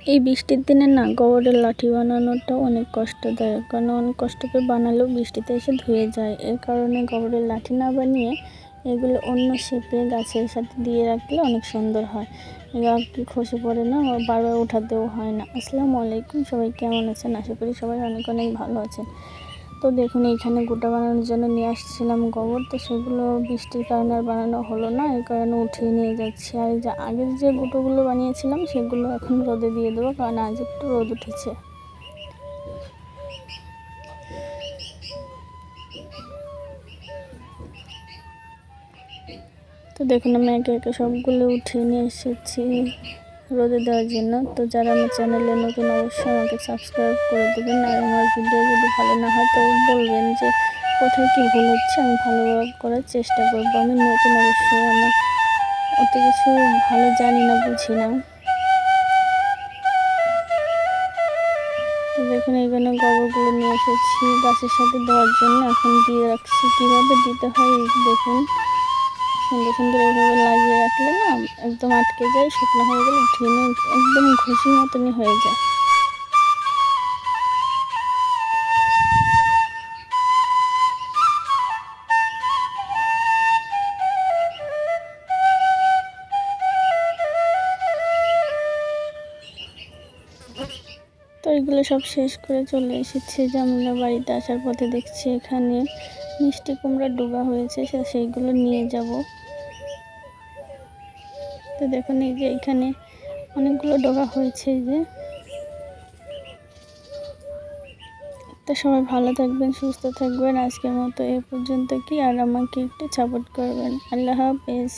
এই বৃষ্টির দিনে না গোবরের লাঠি বানানোটা অনেক কষ্টদায়ক। কারণ অনেক কষ্ট করে বানালেও বৃষ্টিতে এসে ধুয়ে যায়। এর কারণে গোবরের লাঠি না বানিয়ে এগুলো অন্য শেপে গাছের সাথে দিয়ে রাখলে অনেক সুন্দর হয়। আর কি খসে পড়ে না বারবার উঠাতেও হয় না। আসসালামু আলাইকুম, সবাই কেমন আছেন? আশা করি সবাই অনেক অনেক ভালো আছেন। তো দেখুন, এইখানে গোটা বানানোর জন্য নিয়ে আসছিলাম গোবর। তো সেগুলো বৃষ্টির কারণে আর বানানো হলো না এই কারণে উঠিয়ে নিয়ে যাচ্ছি। আর যে আগের যে গুঁটোগুলো বানিয়েছিলাম, সেগুলো এখন রোদে দিয়ে দেবো, কারণ আজ একটু রোদ উঠেছে। তো দেখুন, আমি একে একে সবগুলো উঠিয়ে নিয়ে এসেছি। রোদে দেওয়ার জন্য। তো যারা আমার চ্যানেলে নতুন, অবশ্যই আমাকে সাবস্ক্রাইব করে দেবেন। আর আমার ভিডিও যদি ভালো না হয়, তো বলবেন যে কোথায় কী ভুল হচ্ছে, আমি ভালোভাবে করার চেষ্টা করব। আমি নতুন, অবশ্যই আমার অত কিছু ভালো জানি না, বুঝি না। দেখুন এখানে গোবরগুলো নিয়ে এসেছি গাছের সাথে দেওয়ার জন্য। এখন দিয়ে রাখছি। কীভাবে দিতে হয় দেখুন। সুন্দর সুন্দর এভাবে লাগিয়ে রাখলে না একদম আটকে যায়, শুকনো হয়ে গেলে উঠিয়ে নিয়ে একদম ঘষি মতনই হয়ে যায়। তো এগুলো সব শেষ করে চলে এসেছি যে আমরা বাড়িতে আসার পথে দেখছি এখানে মিষ্টি কুমড়া ডোবা হয়েছে সেইগুলো নিয়ে যাব। তো দেখুন এই যে এখানে অনেকগুলো ডোবা হয়েছে যে। তো সবাই ভালো থাকবেন, সুস্থ থাকবেন। আজকের মতো এ পর্যন্ত কি, আর আমাকে একটু সাপোর্ট করবেন। আল্লাহ হাফেজ।